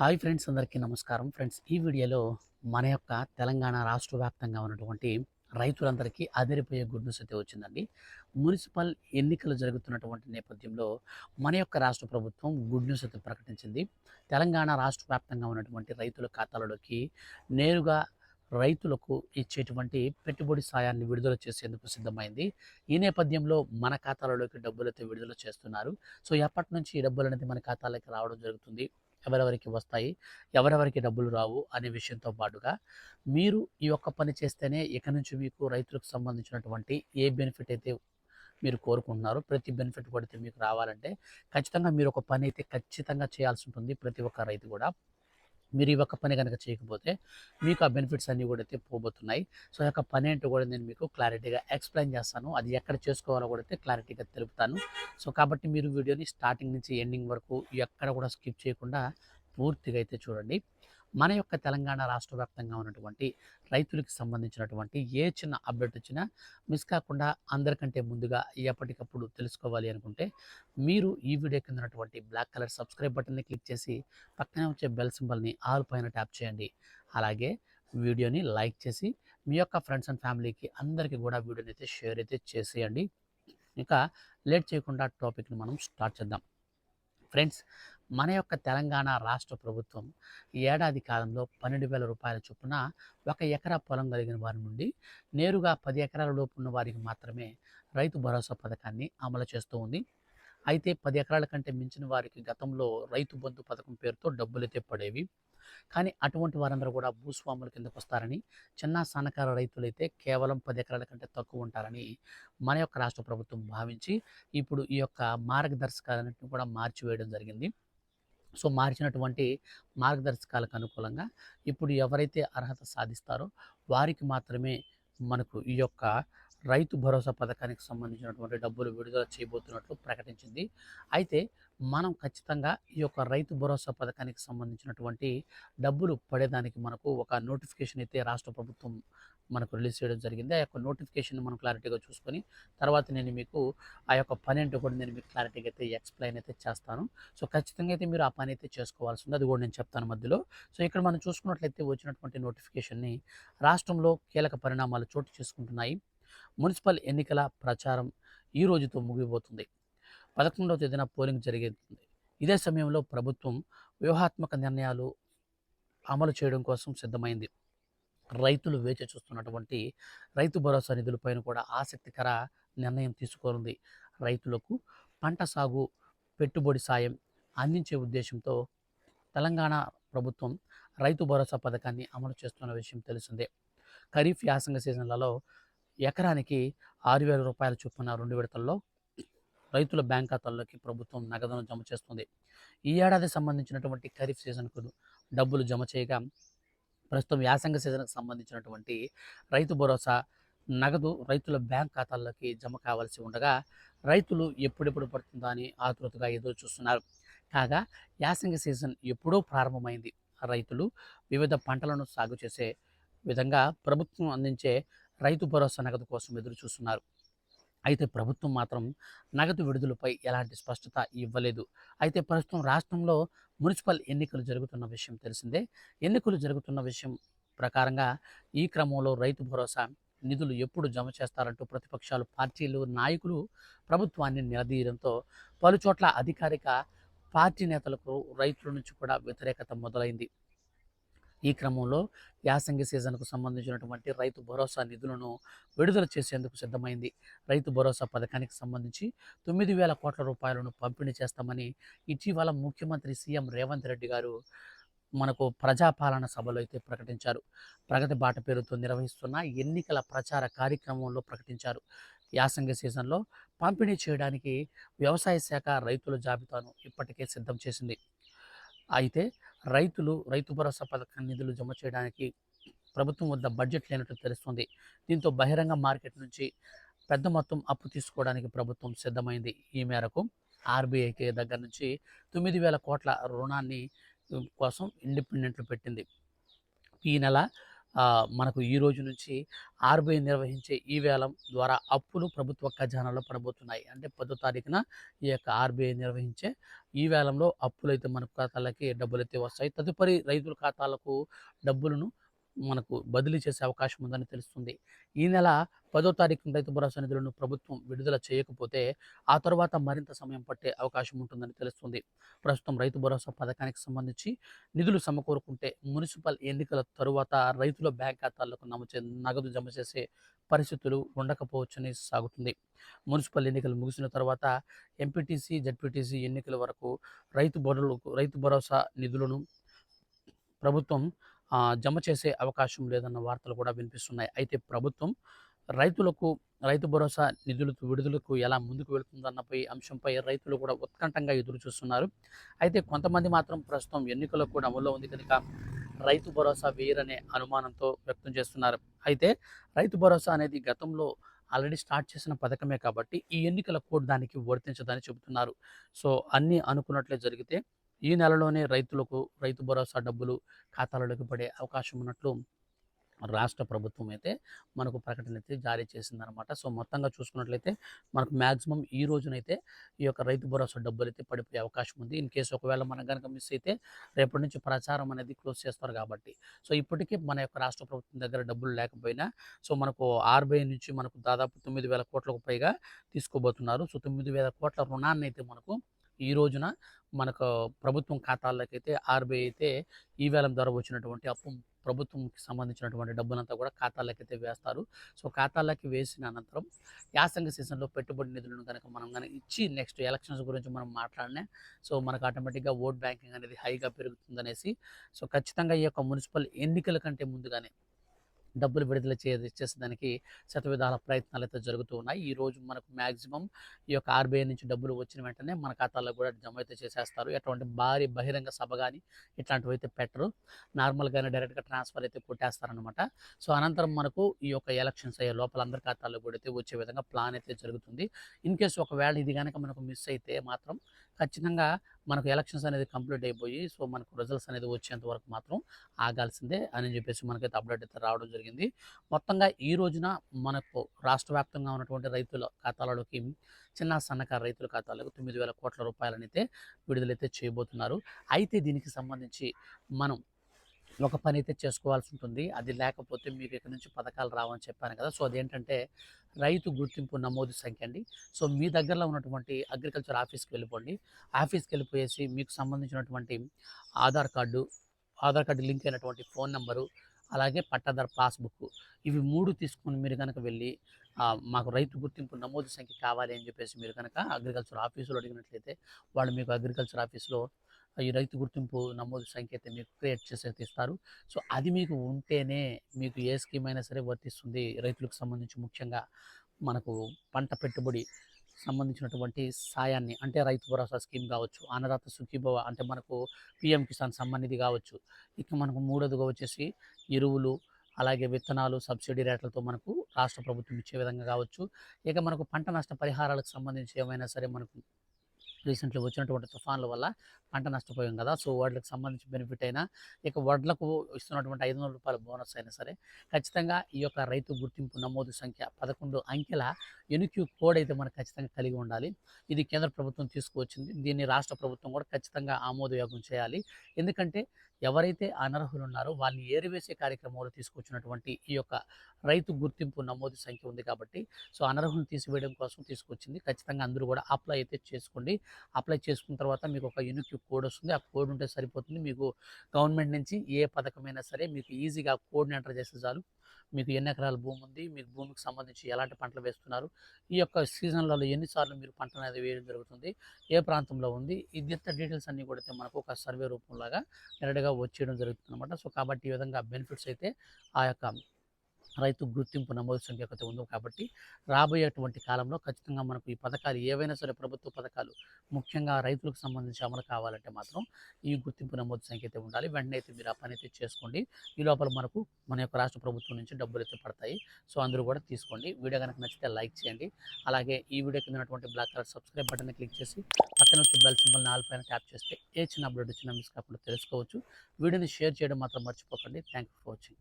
Hi friends అందరికీ నమస్కారం. Friends ఈ వీడియోలో మన యొక్క తెలంగాణ రాష్ట్ర వ్యాప్తంగా ఉన్నటువంటి రైతులందరికీ అదిరిపోయే గుడ్ న్యూస్ అయితే వచ్చిందండి. మున్సిపల్ ఎన్నికలు జరుగుతున్నటువంటి నేపథ్యంలో మన యొక్క రాష్ట్ర ప్రభుత్వం గుడ్ న్యూస్ అయితే ప్రకటించింది. తెలంగాణ రాష్ట్ర వ్యాప్తంగా ఉన్నటువంటి రైతుల ఖాతాలలోకి నేరుగా రైతులకు ఇచ్చేటువంటి పెట్టుబడి సాయాన్ని విడుదల చేసేందుకు సిద్ధమైంది. ఈ నేపథ్యంలో మన ఖాతాలలోకి డబ్బులు అయితే విడుదల చేస్తున్నారు. సో ఎప్పటి నుంచి ఈ డబ్బులు అనేది మన ఖాతాలోకి రావడం జరుగుతుంది? ఎవరెవరికి వస్తాయి ఎవరెవరికి డబ్బులు రావు అనే విషయంతో పాటుగా మీరు ఈ ఒక్క పని చేస్తేనే ఇక నుంచి మీకు రైతులకు సంబంధించినటువంటి ఏ బెనిఫిట్ అయితే మీరు కోరుకుంటున్నారో ప్రతి బెనిఫిట్ పడితే మీకు రావాలంటే ఖచ్చితంగా మీరు ఒక పని అయితే ఖచ్చితంగా చేయాల్సి ఉంటుంది ప్రతి ఒక్క రైతు కూడా. మీరు ఈ ఒక్క పని కనుక చేయకపోతే మీకు ఆ బెనిఫిట్స్ అన్నీ కూడా అయితే పోబోతున్నాయి. సో యొక్క పని ఏంటో కూడా నేను మీకు క్లారిటీగా ఎక్స్ప్లెయిన్ చేస్తాను. అది ఎక్కడ చేసుకోవాలో కూడా అయితే క్లారిటీగా తెలుపుతాను. సో కాబట్టి మీరు వీడియోని స్టార్టింగ్ నుంచి ఎండింగ్ వరకు ఎక్కడ కూడా స్కిప్ చేయకుండా పూర్తిగా అయితే చూడండి. మన యొక్క తెలంగాణ రాష్ట్ర వ్యాప్తంగా ఉన్నటువంటి రైతులకు సంబంధించినటువంటి ఏ చిన్న అప్డేట్ వచ్చినా మిస్ కాకుండా అందరికంటే ముందుగా ఎప్పటికప్పుడు తెలుసుకోవాలి అనుకుంటే మీరు ఈ వీడియో కింద ఉన్నటువంటి బ్లాక్ కలర్ సబ్స్క్రైబ్ బటన్ని క్లిక్ చేసి పక్కనే వచ్చే బెల్ సింబల్ని ఆల్ పైన ట్యాప్ చేయండి. అలాగే వీడియోని లైక్ చేసి మీ యొక్క ఫ్రెండ్స్ అండ్ ఫ్యామిలీకి అందరికీ కూడా వీడియోని అయితే షేర్ అయితే చేసేయండి. ఇంకా లేట్ చేయకుండా టాపిక్ని మనం స్టార్ట్ చేద్దాం. ఫ్రెండ్స్ మన యొక్క తెలంగాణ రాష్ట్ర ప్రభుత్వం ఏడాది కాలంలో పన్నెండు వేల రూపాయల చొప్పున ఒక ఎకరా పొలం కలిగిన వారి నుండి నేరుగా పది ఎకరాల లోపు ఉన్న వారికి మాత్రమే రైతు భరోసా పథకాన్ని అమలు చేస్తూ ఉంది. అయితే పది ఎకరాల కంటే మించిన వారికి గతంలో రైతు బంధు పథకం పేరుతో డబ్బులైతే పడేవి. కానీ అటువంటి వారందరూ కూడా భూస్వాముల కిందకు వస్తారని చిన్న సన్నకారు రైతులైతే కేవలం పది ఎకరాల కంటే తక్కువ ఉంటారని మన యొక్క రాష్ట్ర ప్రభుత్వం భావించి ఇప్పుడు ఈ యొక్క మార్గదర్శకాలన్నింటినీ కూడా మార్చివేయడం జరిగింది. సో మార్చినటువంటి మార్గదర్శకాలకు అనుకూలంగా ఇప్పుడు ఎవరైతే అర్హత సాధిస్తారో వారికి మాత్రమే మనకు ఈ యొక్క రైతు భరోసా పథకానికి సంబంధించినటువంటి డబ్బులు విడుదల చేయబోతున్నట్లు ప్రకటించింది. అయితే మనం ఖచ్చితంగా ఈ యొక్క రైతు భరోసా పథకానికి సంబంధించినటువంటి డబ్బులు పడేదానికి మనకు ఒక నోటిఫికేషన్ అయితే రాష్ట్ర ప్రభుత్వం మనకు రిలీజ్ చేయడం జరిగింది. ఆ యొక్క నోటిఫికేషన్ మనం క్లారిటీగా చూసుకొని తర్వాత నేను మీకు ఆ యొక్క పని ఏంటో కూడా నేను మీకు క్లారిటీగా అయితే ఎక్స్ప్లెయిన్ అయితే చేస్తాను. సో ఖచ్చితంగా అయితే మీరు ఆ పని అయితే చేసుకోవాల్సి ఉంది. అది కూడా నేను చెప్తాను మధ్యలో. సో ఇక్కడ మనం చూసుకున్నట్లయితే వచ్చినటువంటి నోటిఫికేషన్ని రాష్ట్రంలో కీలక పరిణామాలు చోటు చేసుకుంటున్నాయి. మున్సిపల్ ఎన్నికల ప్రచారం ఈ రోజుతో ముగిపోతుంది పదకొండవ తేదీన పోలింగ్ జరిగింది. ఇదే సమయంలో ప్రభుత్వం వ్యూహాత్మక నిర్ణయాలు అమలు చేయడం కోసం సిద్ధమైంది. రైతులు వేచి చూస్తున్నటువంటి రైతు భరోసా నిధులపైన కూడా ఆసక్తికర నిర్ణయం తీసుకోనుంది. రైతులకు పంట సాగు పెట్టుబడి సాయం అందించే ఉద్దేశంతో తెలంగాణ ప్రభుత్వం రైతు భరోసా పథకాన్ని అమలు చేస్తున్న విషయం తెలిసిందే. ఖరీఫ్ యాసంగ సీజన్లలో ఎకరానికి ఆరు వేల రూపాయల చొప్పున రెండు విడతల్లో రైతుల బ్యాంక్ ఖాతాల్లోకి ప్రభుత్వం నగదును జమ చేస్తుంది. ఈ ఏడాది సంబంధించినటువంటి ఖరీఫ్ సీజన్కు డబ్బులు జమ చేయగా ప్రస్తుతం యాసంగ సీజన్కి సంబంధించినటువంటి రైతు భరోసా నగదు రైతుల బ్యాంక్ ఖాతాల్లోకి జమ కావాల్సి ఉండగా రైతులు ఎప్పుడెప్పుడు పడుతుందా అని ఆతృతగా ఎదురు చూస్తున్నారు. కాగా యాసంగ సీజన్ ఎప్పుడో ప్రారంభమైంది. రైతులు వివిధ పంటలను సాగు చేసే విధంగా ప్రభుత్వం అందించే రైతు భరోసా నగదు కోసం ఎదురు చూస్తున్నారు. అయితే ప్రభుత్వం మాత్రం నగదు విడుదలపై ఎలాంటి స్పష్టత ఇవ్వలేదు. అయితే ప్రస్తుతం రాష్ట్రంలో మున్సిపల్ ఎన్నికలు జరుగుతున్న విషయం తెలిసిందే. ఎన్నికలు జరుగుతున్న విషయం ప్రకారంగా ఈ క్రమంలో రైతు భరోసా నిధులు ఎప్పుడు జమ చేస్తారంటూ ప్రతిపక్షాలు పార్టీలు నాయకులు ప్రభుత్వాన్ని నిలదీయడంతో పలుచోట్ల అధికారిక పార్టీ నేతలకు రైతుల నుంచి కూడా వ్యతిరేకత మొదలైంది. ఈ క్రమంలో యాసంగి సీజన్కు సంబంధించినటువంటి రైతు భరోసా నిధులను విడుదల చేసేందుకు సిద్ధమైంది. రైతు భరోసా పథకానికి సంబంధించి తొమ్మిది వేల కోట్ల రూపాయలను పంపిణీ చేస్తామని ఇటీవల ముఖ్యమంత్రి సీఎం రేవంత్ రెడ్డి గారు మనకు ప్రజాపాలన సభలో అయితే ప్రకటించారు. ప్రగతి బాట పేరుతో నిర్వహిస్తున్న ఎన్నికల ప్రచార కార్యక్రమంలో ప్రకటించారు. యాసంగి సీజన్లో పంపిణీ చేయడానికి వ్యవసాయ శాఖ రైతుల జాబితాను ఇప్పటికే సిద్ధం చేసింది. అయితే రైతులు రైతు భరోసా పథకం నిధులు జమ చేయడానికి ప్రభుత్వం వద్ద బడ్జెట్ లేనట్టు తెలుస్తుంది. దీంతో బహిరంగ మార్కెట్ నుంచి పెద్ద మొత్తం అప్పు తీసుకోవడానికి ప్రభుత్వం సిద్ధమైంది. ఈ మేరకు ఆర్బీఐకి దగ్గర నుంచి తొమ్మిది వేల కోట్ల రుణాన్ని కోసం ఇండిపెండెంట్లు పెట్టింది. ఈ నెల మనకు ఈ రోజు నుంచి ఆర్‌బీఐ నిర్వహించే ఈ వేలం ద్వారా అప్పులు ప్రభుత్వ ఖజానాలో పడబోతున్నాయి. అంటే పదో తారీఖున ఈ యొక్క ఆర్‌బీఐ నిర్వహించే ఈ వేలంలో అప్పులైతే మన ఖాతాలకి డబ్బులైతే వస్తాయి. తదుపరి రైతుల ఖాతాలకు డబ్బులను మనకు బదిలీ చేసే అవకాశం ఉందని తెలుస్తుంది. ఈ నెల పదో తారీఖు రైతు భరోసా నిధులను ప్రభుత్వం విడుదల చేయకపోతే, ఆ తర్వాత మరింత సమయం పట్టే అవకాశం ఉంటుందని తెలుస్తుంది. ప్రస్తుతం రైతు భరోసా పథకానికి సంబంధించి నిధులు సమకూరుకుంటే మునిసిపల్ ఎన్నికల తరువాత రైతుల బ్యాంక్ ఖాతాలకు నమచే నగదు జమ చేసే పరిస్థితులు ఉండకపోవచ్చని సాగుతుంది. మున్సిపల్ ఎన్నికలు ముగిసిన తర్వాత ఎంపీటీసీ, జడ్పీటీసీ ఎన్నికల వరకు రైతు భరోలకు రైతు భరోసా నిధులను ప్రభుత్వం జమ చేసే అవకాశం లేదన్న వార్తలు కూడా వినిపిస్తున్నాయి. అయితే ప్రభుత్వం రైతులకు రైతు భరోసా నిధులకు విడుదలకు ఎలా ముందుకు వెళుతుందన్నపై అంశంపై రైతులు కూడా ఉత్కంఠంగా ఎదురు చూస్తున్నారు. అయితే కొంతమంది మాత్రం ప్రస్తుతం ఎన్నికలకు కూడా అమల్లో ఉంది కనుక రైతు భరోసా వేయరనే అనుమానంతో వ్యక్తం చేస్తున్నారు. అయితే రైతు భరోసా అనేది గతంలో ఆల్రెడీ స్టార్ట్ చేసిన పథకమే కాబట్టి ఈ ఎన్నికల కోడ్ దానికి వర్తించదని చెబుతున్నారు. సో, అన్నీ అనుకున్నట్లే జరిగితే ఈ నెలలోనే రైతులకు రైతు భరోసా డబ్బులు ఖాతాలలోకి పడే అవకాశం ఉన్నట్లు రాష్ట్ర ప్రభుత్వం అయితే మనకు ప్రకటన అయితే జారీ చేసిందనమాట. సో, మొత్తంగా చూసుకున్నట్లయితే మనకు మాక్సిమం ఈ రోజునైతే ఈ యొక్క రైతు భరోసా డబ్బులు అయితే పడిపోయే అవకాశం ఉంది. ఇన్ కేసు ఒకవేళ మనం గనక మిస్ అయితే రేపటి నుంచి ప్రచారం అనేది క్లోజ్ చేస్తారు కాబట్టి. సో, ఇప్పటికే మన యొక్క రాష్ట్ర ప్రభుత్వం దగ్గర డబ్బులు లేకపోయినా సో, మనకు ఆర్‌బీఐ నుంచి మనకు దాదాపు 9,000 కోట్లకు పైగా తీసుకోబోతున్నారు. సో, 9,000 కోట్ల రుణాన్ని అయితే మనకు ఈ రోజున మనకు ప్రభుత్వం ఖాతాల్లోకైతే ఆర్‌బీఐ అయితే ఈవేలం ద్వారా వచ్చినటువంటి అప్పు ప్రభుత్వంకి సంబంధించినటువంటి డబ్బులంతా కూడా ఖాతాల్లోకైతే వేస్తారు. సో, ఖాతాలకి వేసిన అనంతరం యాసంగి సీజన్‌లో పెట్టుబడి నిధులను కనుక మనం కనుక ఇచ్చి నెక్స్ట్ ఎలక్షన్స్ గురించి మనం మాట్లాడినా సో, మనకు ఆటోమేటిక్‌గా ఓట్ బ్యాంకింగ్ అనేది హైగా పెరుగుతుందనేసి సో, ఖచ్చితంగా ఈ యొక్క మున్సిపల్ ఎన్నికల కంటే ముందుగానే డబ్బులు విడుదల చే చేసేదానికి శతవిధాల అయితే జరుగుతూ ఉన్నాయి. ఈరోజు మనకు మ్యాక్సిమం ఈ యొక్క ఆర్‌బీఐ నుంచి డబ్బులు వచ్చిన వెంటనే మన ఖాతాల్లో కూడా జమ అయితే చేసేస్తారు. ఎటువంటి భారీ బహిరంగ సభ గాని ఇట్లాంటివైతే పెట్టరు. నార్మల్‌గానే డైరెక్ట్‌గా ట్రాన్స్‌ఫర్ అయితే కొట్టేస్తారనమాట. సో, అనంతరం మనకు ఈ యొక్క ఎలక్షన్స్ అయ్యే లోపల అందరి ఖాతాల్లో కూడా అయితే వచ్చే విధంగా ప్లాన్ అయితే జరుగుతుంది. ఇన్ కేస్ ఒకవేళ ఇది కనుక మనకు మిస్ అయితే మాత్రం ఖచ్చితంగా మనకు ఎలక్షన్స్ అనేది కంప్లీట్ అయిపోయి సో, మనకు రిజల్ట్స్ అనేది వచ్చేంత వరకు మాత్రం ఆగాల్సిందే అని చెప్పేసి మనకైతే అప్డేట్ అయితే రావడం జరిగింది. మొత్తంగా ఈ రోజున మనకు రాష్ట్ర వ్యాప్తంగా ఉన్నటువంటి రైతుల ఖాతాలలోకి చిన్న, సన్నకారు రైతుల ఖాతాలకు 9,000 కోట్ల రూపాయలనైతే విడుదలైతే చేయబోతున్నారు. అయితే దీనికి సంబంధించి మనం ఒక పని అయితే చేసుకోవాల్సి ఉంటుంది. అది లేకపోతే మీకు ఇక్కడ నుంచి పథకాలు రావని చెప్పాను కదా! సో, అదేంటంటే రైతు గుర్తింపు నమోదు సంఖ్య అండి. సో, మీ దగ్గరలో ఉన్నటువంటి అగ్రికల్చర్ ఆఫీస్‌కి వెళ్ళిపోండి. ఆఫీస్‌కి వెళ్ళిపోయేసి మీకు సంబంధించినటువంటి Aadhaar card, Aadhaar card link అయినటువంటి ఫోన్ నెంబరు అలాగే పట్టాదారు పాస్‌బుక్ ఇవి మూడు తీసుకొని మీరు కనుక వెళ్ళి మాకు రైతు గుర్తింపు నమోదు సంఖ్య కావాలి అని చెప్పేసి మీరు కనుక అగ్రికల్చర్ ఆఫీసులో అడిగినట్లయితే వాళ్ళు మీకు అగ్రికల్చర్ ఆఫీస్‌లో ఈ రైతు గుర్తింపు నమోదు సంకేతం మీకు క్రియేట్ చేసి తీస్తారు ఇస్తారు. సో, అది మీకు ఉంటేనే మీకు ఏ స్కీమ్ అయినా సరే వర్తిస్తుంది. రైతులకు సంబంధించి ముఖ్యంగా మనకు పంట పెట్టుబడి సంబంధించినటువంటి సాయాన్ని అంటే రైతు భరోసా స్కీమ్ కావచ్చు, అన్నదాత సుఖీభవ అంటే మనకు పీఎం కిసాన్ సంబంధిది కావచ్చు. ఇక మనకు మూడోదిగా వచ్చేసి ఎరువులు, అలాగే విత్తనాలు సబ్సిడీ రేట్లతో మనకు రాష్ట్ర ప్రభుత్వం ఇచ్చే విధంగా కావచ్చు. ఇక మనకు పంట నష్ట పరిహారాలకు సంబంధించి ఏమైనా సరే మనకు రీసెంట్‌లీ వచ్చినటువంటి తుఫాన్ల వల్ల పంట నష్టపోయాం కదా! సో, వాటికి సంబంధించి బెనిఫిట్ అయినా, ఇక వడ్లకు ఇస్తున్నటువంటి ఐదు వందల రూపాయల బోనస్ అయినా సరే ఖచ్చితంగా ఈ యొక్క రైతు గుర్తింపు నమోదు సంఖ్య 11 అంకెల ఎనుక్యూ కోడ్ అయితే మనకు ఖచ్చితంగా కలిగి ఉండాలి. ఇది కేంద్ర ప్రభుత్వం తీసుకువచ్చింది. దీన్ని రాష్ట్ర ప్రభుత్వం కూడా ఖచ్చితంగా ఆమోదయోగం చేయాలి. ఎందుకంటే ఎవరైతే అనర్హులు ఉన్నారో వాళ్ళని ఏరివేసే కార్యక్రమంలో తీసుకొచ్చినటువంటి ఈ యొక్క రైతు గుర్తింపు నమోదు సంఖ్య ఉంది కాబట్టి సో, అనర్హులను తీసివేయడం కోసం తీసుకొచ్చింది. ఖచ్చితంగా అందరూ కూడా అప్లై అయితే చేసుకోండి. అప్లై చేసుకున్న తర్వాత మీకు ఒక యూనిక్ కోడ్ వస్తుంది. ఆ కోడ్ ఉంటే సరిపోతుంది. మీకు గవర్నమెంట్ నుంచి ఏ పథకమైనా సరే మీకు ఈజీగా కోడ్‌ని ఎంటర్ చేస్తే చాలు. మీకు ఎన్ని ఎకరాల భూమి ఉంది, మీకు భూమికి సంబంధించి ఎలాంటి పంటలు వేస్తున్నారు, ఈ యొక్క సీజన్‌లలో ఎన్నిసార్లు మీరు పంట అనేది వేయడం జరుగుతుంది, ఏ ప్రాంతంలో ఉంది, ఇది డీటెయిల్స్ అన్నీ కూడా అయితే మనకు ఒక సర్వే రూపంలాగా డైరెక్ట్‌గా వచ్చేయడం జరుగుతుందన్నమాట. సో, కాబట్టి ఈ విధంగా బెనిఫిట్స్ అయితే ఆ యొక్క రైతు గుర్తింపు నమోదు సంఖ్య ఉంది కాబట్టి రాబోయేటువంటి కాలంలో ఖచ్చితంగా మనకు ఈ పథకాలు ఏవైనా సరే ప్రభుత్వ పథకాలు ముఖ్యంగా రైతులకు సంబంధించి అమలు కావాలంటే మాత్రం ఈ గుర్తింపు నమోదు సంఖ్య అయితే ఉండాలి. వెంటనే అయితే మీరు ఆ పని అయితే చేసుకోండి. ఈ లోపల మనకు మన యొక్క రాష్ట్ర ప్రభుత్వం నుంచి డబ్బులు అయితే పడతాయి. సో, అందరూ కూడా తీసుకోండి. వీడియో గనక నచ్చితే లైక్ చేయండి. అలాగే ఈ వీడియో కింద ఉన్నటువంటి black colour subscribe button click చేసి పక్కన వచ్చి బెల్ సింబల్ నాలుగు పైన ట్యాప్ చేస్తే ఏ చిన్న అప్డేట్ వచ్చినా మిస్ కాకుండా తెలుసుకోవచ్చు. వీడియోని షేర్ చేయడం మాత్రం మర్చిపోకండి. Thank you for watching.